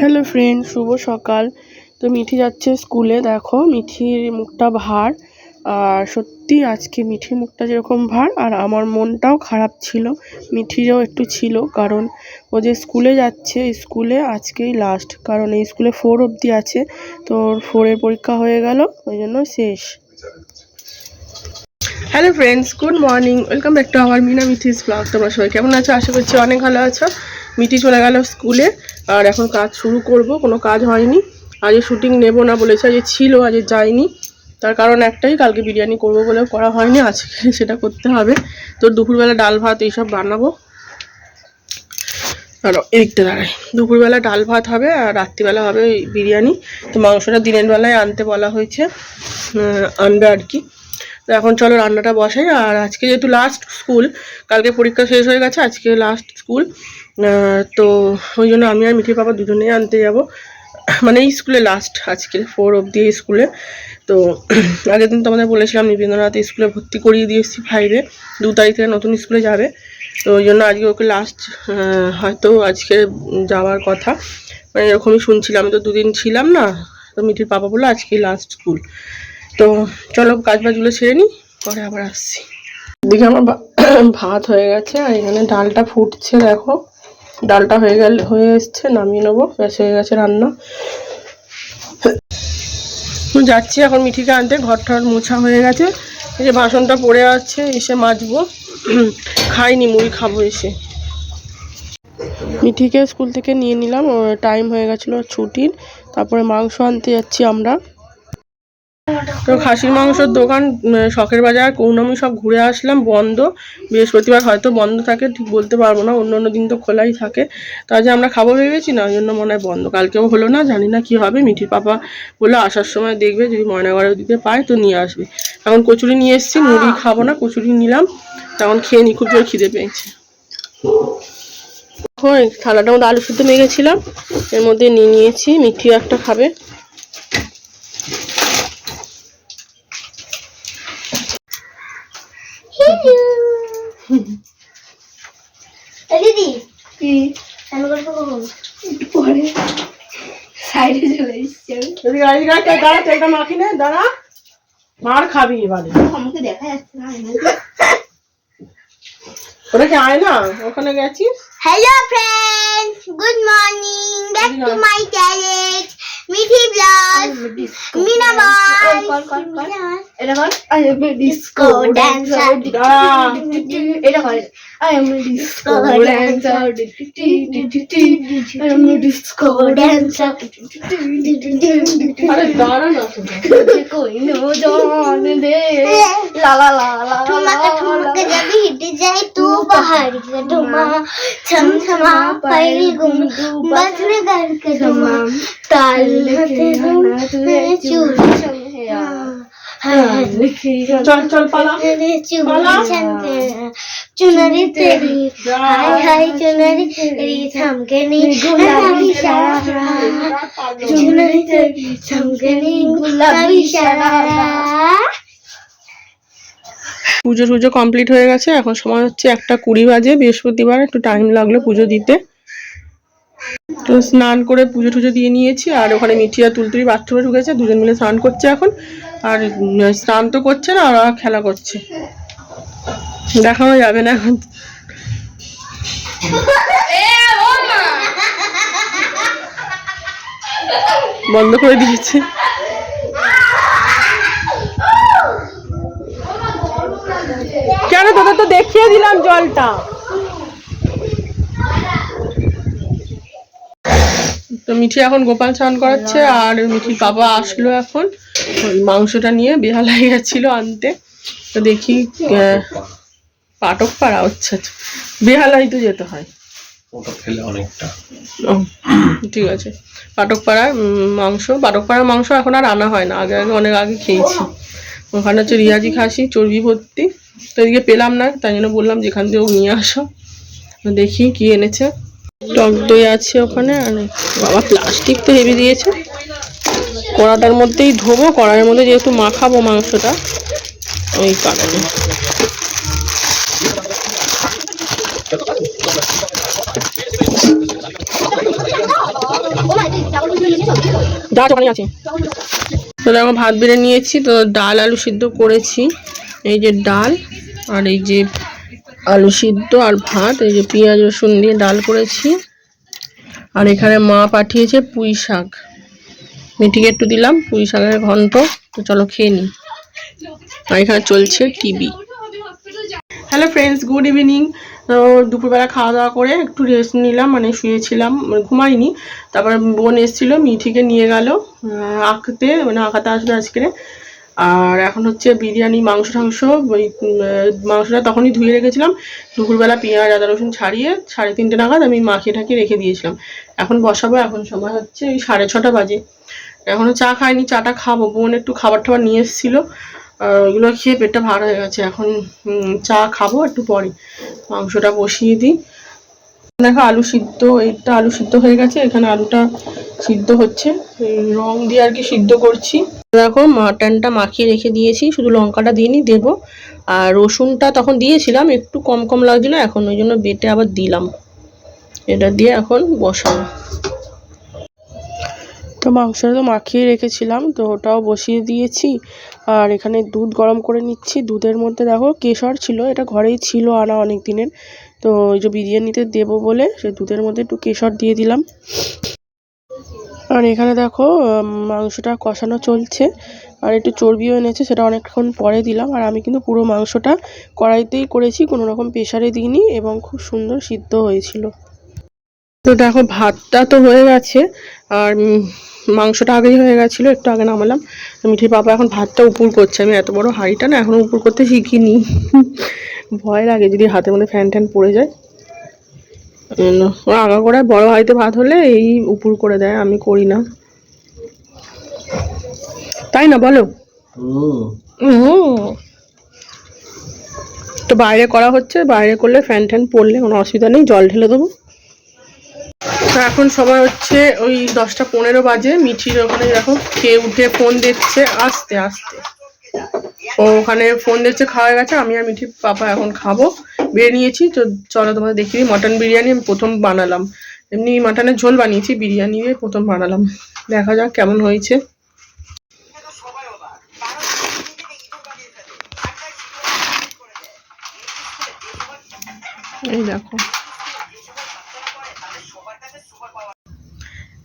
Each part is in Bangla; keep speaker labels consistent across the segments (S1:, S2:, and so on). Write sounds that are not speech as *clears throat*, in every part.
S1: হ্যালো ফ্রেন্ড শুভ সকাল। তো মিঠি যাচ্ছে স্কুলে দেখো, মিঠির মুখটা ভার। আর সত্যি আজকে মিঠির মুখটা যেরকম ভার, আর আমার মনটাও খারাপ ছিল। মিঠিরও একটু ছিল, কারণ ও যে স্কুলে যাচ্ছে স্কুলে আজকেই লাস্ট কারণ এই স্কুলে ফোর অবধি আছে। তো ওর ফোরের পরীক্ষা হয়ে গেল, ওই জন্য শেষ। Hello friends good morning welcome back to our Meena মিথিস blog তোমরা সবাই কেমন আছো? আশা করছি অনেক ভালো আছো। মিটি চলে গেল স্কুলে, আর এখন কাজ শুরু করব, কোনো কাজ হয়নি। আজকে শুটিং নেব না বলেছে, আজকে ছিল, আজকে যায়নি। তার কারণ একটাই, কালকে বিরিয়ানি করব বলে করা হয়নি, আজকে *laughs* সেটা করতে হবে। তো দুপুরবেলা ডাল ভাত এইসব বানাবো। আর এদিকটা দাঁড়াই, দুপুরবেলা ডাল ভাত হবে আর রাত্রিবেলা হবে বিরিয়ানি। তো মাংসটা দিনের বেলায় আনতে বলা হয়েছে আনবে আর কি। তো এখন চলো রান্নাটা বসাই। আর আজকে যেহেতু লাস্ট স্কুল কালকে পরীক্ষা শেষ হয়ে গেছে, আজকে লাস্ট স্কুল তো ওই জন্য আমি আর মিঠির বাবা দুজনেই আনতে যাব। মানে এই স্কুলে লাস্ট আজকে ফোর অবধি স্কুলে তো *clears throat* আগের দিন তোমাদের বলেছিলাম রবীন্দ্রনাথ স্কুলে ভর্তি করিয়ে দিয়েছি ফাইভে দু তারিখ থেকে নতুন স্কুলে যাবে। তো ওই জন্য আজকে ওকে লাস্ট হয়তো আজকে যাওয়ার কথা। মানে এরকমই শুনছিলাম তো দুদিন ছিলাম না। তো মিঠির পাপা বলল, আজকে লাস্ট স্কুল তো চলো কাজ বাজগুলো সেরে নিই পরে আবার আসছি। এদিকে আমার ভাত হয়ে গেছে আর এখানে ডালটা ফুটছে দেখো। ডালটা হয়ে গেল হয়ে এসছে নামিয়ে নেব। ব্যাস হয়ে গেছে রান্না। যাচ্ছি এখন মিঠিকে আনতে ঘরটার মোছা হয়ে গেছে। এই যে বাসনটা পড়ে আছে এসে মাজবো। খাইনি মুড়ি খাব এসে। মিঠিকে স্কুল থেকে নিয়ে নিলাম টাইম হয়ে গেছিল ছুটির। তারপরে মাংস আনতে যাচ্ছি আমরা। তো খাসির মাংসর দোকান শখের বাজার কৌনামি সব ঘুরে আসলাম, বন্ধ। বৃহস্পতিবার হয়তো বন্ধ থাকে, ঠিক বলতে পারব না অন্য অন্য দিন তো খোলাই থাকে। তো আজ আমরা খাব ভেবেছি না, ওই জন্য মনে হয় বন্ধ। কালকেও হলো না, জানি না কি হবে, মিঠির পাপা বলে আসার সময় দেখবে, যদি ময়নাগড়ের দিকে পায় তো নিয়ে আসবে। এখন কচুরি নিয়ে এসেছি, মুড়ি খাব না, কচুরি নিলাম তখন খেয়ে নি, খুব জোর খিদে পেয়েছে। থালাটার মধ্যে আলু সুদ্ধ মেখেছিলাম, এর মধ্যে নিয়ে নিয়েছি মিঠি একটা খাবে
S2: এ দিদি কেন পরে সাইডে চলে এসছি আমি।
S1: যদি গাড়ি গাড়ি দাঁড়া তেলটা মাখি নে দাঁড়া। মার খাবি এবারে।
S2: আমাকে দেখা যাচ্ছে না
S1: ওটা কি আয়। না ওখানে গেছিস
S2: hello friends good morning back to my channel Mithi blog Meena বল। এটা কর ডিসকো ড্যান্সার এটা কর I am a disco oh, dancer. I am a disco dancer.
S1: আরে দাঁড়া না কই
S2: নো জান দে? লা লা লা লা তোমাকে ঠুমকে জব হিট যাই তু বাহারি কে ঢুমা ছম ছমা পাইল গুম বজন গর কে ঢুমা তাল হাতে না তুই চুল। ছম হ্যাঁ, হ্যাঁ।
S1: চল চল পালা। পালা।
S2: चुनरी तेरी हाय हाय चुनरी तेरी थमके नी गुलाबी शरारा चुनरी तेरी थमके नी गुलाबी शरारा
S1: পুজো টুজো কমপ্লিট হয়ে গেছে এখন সময় হচ্ছে একটা কুড়ি বাজে বৃহস্পতিবার একটু টাইম লাগলো পুজো দিতে তো স্নান করে পুজো টুজো দিয়ে নিয়েছি আর ওখানে মিঠিয়া তুলতুলি বাথরুমে ঢুকেছে দুজন মিলে স্নান করছে এখন আর উম, স্নান তো করছে না ওরা খেলা করছে দেখানো যাবে না। এখন বন্ধ করে দিয়েছে। কেন, তোদের তো দেখিয়ে দিলাম জলটা। তো মিঠি এখন গোপাল স্নান করাচ্ছে, আর মিঠির বাবা আসলো এখন। মাংসটা নিয়ে বেহালায় গেছিল আনতে। তো দেখি পাটক পাড়া হচ্ছে। বেহালাই তো যেতে হয়।
S3: ওটা অনেকটা।
S1: ঠিক আছে। পাটকপাড়ার উম, মাংস পাটকপাড়ার মাংস এখন আর আনা হয় না। আগে আগে অনেক আগে খেয়েছি। ওখানে হচ্ছে রিয়াজি খাসি চর্বি ভর্তি। তো এদিকে পেলাম না তাই জন্য বললাম যেখান থেকে নিয়ে আসো। দেখি কি এনেছে। টক দই আছে ওখানে আর বাবা প্লাস্টিক তো হেভি দিয়েছে। কড়াটার মধ্যেই ধোবো কড়াইয়ের মধ্যে যেহেতু মাখাবো মাংসটা ওই কারণে। যা ওখানে আছে। তো দেখো ভাত বেড়ে নিয়েছি তো ডাল আলু সিদ্ধ করেছি। এই যে ডাল আর এই যে আলু সিদ্ধ আর ভাত এই যে পেঁয়াজ রসুন দিয়ে ডাল করেছি। আর এখানে মা পাঠিয়েছে পুঁই শাক। মিঠিকে একটু দিলাম পুঁই শাকের ঘন্ট তো চলো খেয়ে নিই। আর এখানে চলছে TV. Hello friends good evening দুপুরবেলা খাওয়া দাওয়া করে একটু রেস্ট নিলাম মানে শুয়েছিলাম মানে ঘুমাইনি। তারপর বোন এসেছিল, মিঠিকে নিয়ে গেল আঁকতে মানে আঁকাতে আসবে আজকে। আর এখন হচ্ছে বিরিয়ানি, মাংস টাংস, ওই মাংসটা তখনই ধুয়ে রেখেছিলাম। দুপুরবেলা পেঁয়াজ, আদা, রসুন ছাড়িয়ে সাড়ে তিনটে নাগাদ আমি মাখিয়ে ঠাকিয়ে রেখে দিয়েছিলাম। এখন বসাবো, এখন সময় হচ্ছে ওই সাড়ে ছটা বাজে। এখনও চা খাইনি, চাটা খাব। বোন একটু খাবার টাবার নিয়ে এসেছিল। ওইগুলো খেয়ে পেটটা ভার হয়ে গেছে। এখন চা খাব, একটু পরে মাংসটা বসিয়ে দিই। দেখো, আলু সিদ্ধ, এইটা আলু সিদ্ধ হয়ে গেছে। এখানে আলুটা সিদ্ধ হচ্ছে। রং দিয়ে আর কি সিদ্ধ করছি। দেখো, মাটনটা মাখিয়ে রেখে দিয়েছি। শুধু লঙ্কাটা দিইনি দেবো। আর রসুনটা তখন দিয়েছিলাম, একটু কম কম লাগছিল। এখন ওই জন্য বেটে আবার দিলাম। এটা দিয়ে এখন বসাবো। তো মাংসটা তো মাখিয়ে রেখেছিলাম, তো ওটাও বসিয়ে দিয়েছি। আর এখানে দুধ গরম করে নিচ্ছি। দুধের মধ্যে দেখো কেশর ছিল, এটা ঘরেই ছিল আনা অনেক দিনের তো ওই যে বিরিয়ানিতে দেবো বলে সে দুধের মধ্যে একটু কেশর দিয়ে দিলাম। আর এখানে দেখো মাংসটা কষানো চলছে। আর একটু চর্বিও এনেছে, সেটা অনেকক্ষণ পরে দিলাম। আর আমি কিন্তু পুরো মাংসটা কড়াইতেই করেছি, কোনো রকম প্রেশারে দিইনি এবং খুব সুন্দর সিদ্ধ হয়েছিল। তো দেখো, ভাতটা তো হয়ে গেছে। আর মাংসটা আগেই হয়ে গেছিল, একটু আগে নামালাম। মিঠির বাবা এখন ভাতটা উপুর করছে, আমি এত বড় হাঁড়িটা না এখনও উপুর করতে শিখিনি। ভয় লাগে যদি হাতের মধ্যে ফ্যান ট্যান পড়ে যায়। ওরা আগা করে বড় হাঁড়িতে ভাত হলে এই উপুর করে দেয়, আমি করি না। তাই না বলো? তো বাইরে করা হচ্ছে, বাইরে করলে ফ্যান ট্যান পড়লে কোনো অসুবিধা নেই, জল ঢেলে দেবো। তো এখন সময় হচ্ছে ওই দশটা পনেরো বাজে। মিঠির ওখানে দেখো খেয়ে উঠে ফোন দেখছে, আস্তে আস্তে। ও ওখানে ফোন দেখছে, খাওয়া গেছে, আমি আর মিঠির পাপা এখন খাব। বেরিয়ে নিয়েছি, তো চলো তোমাদের দিই, মটন বিরিয়ানি আমি প্রথম বানালাম। এমনি মাটনের ঝোল বানিয়েছি, বিরিয়ানি প্রথম বানালাম। দেখা যাক কেমন হয়েছে। এই দেখো।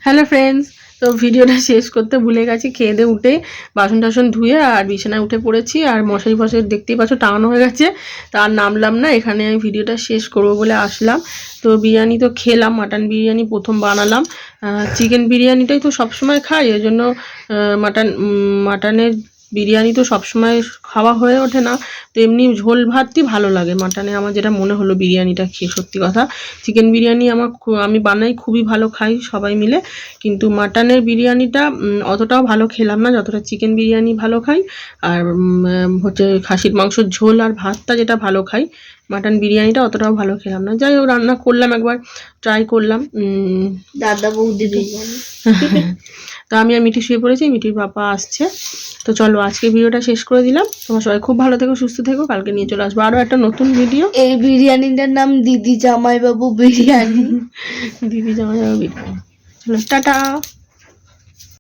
S1: হ্যালো ফ্রেন্ডস তো ভিডিওটা শেষ করতে ভুলে গেছি। খেয়ে দিয়ে উঠে, বাসন টাসন ধুয়ে আর বিছানায় উঠে পড়েছি। আর মশারি ফসারি দেখতেই পাচ্ছ টাঙানো হয়ে গেছে। তা আর নামলাম না, এখানে আমি ভিডিওটা শেষ করব বলে আসলাম। তো বিরিয়ানি তো খেলাম, মাটন বিরিয়ানি প্রথম বানালাম। চিকেন বিরিয়ানিটাই তো সবসময় খাই ওই জন্য মাটন মাটনের বিরিয়ানি তো সবসময় খাওয়া হয়ে ওঠে না, তো এমনি ঝোল ভাতই ভালো লাগে। মাটনে আমার যেটা মনে হলো বিরিয়ানিটা খেয়ে সত্যি কথা। চিকেন বিরিয়ানি আমার আমি বানাই, খুবই ভালো খাই সবাই মিলে। কিন্তু মাটনের বিরিয়ানিটা অতটাও ভালো খেলাম না, যতটা চিকেন বিরিয়ানি ভালো খাই। আর হচ্ছে খাসির মাংসর ঝোল আর ভাতটা যেটা ভালো খাই মাটন বিরিয়ানিটা অতটাও ভালো খেলাম না। যাই হোক রান্না করলাম একবার ট্রাই করলাম।
S2: দাদা বৌদি বিরিয়ানি। *laughs*
S1: তো আমি আর মিঠি শুয়ে পড়েছি মিঠির পাপা আসছে। তো চলো আজকে ভিডিওটা শেষ করে দিলাম। তোমার সবাই খুব ভালো থেকো সুস্থ থেকো। কালকে নিয়ে চলে আসব আরও একটা নতুন ভিডিও।
S2: এই বিরিয়ানিটার নাম দিদি জামাইবাবু বিরিয়ানি। *laughs*
S1: দিদি জামাইবাবু বিরিয়ানি। চলো টাটা।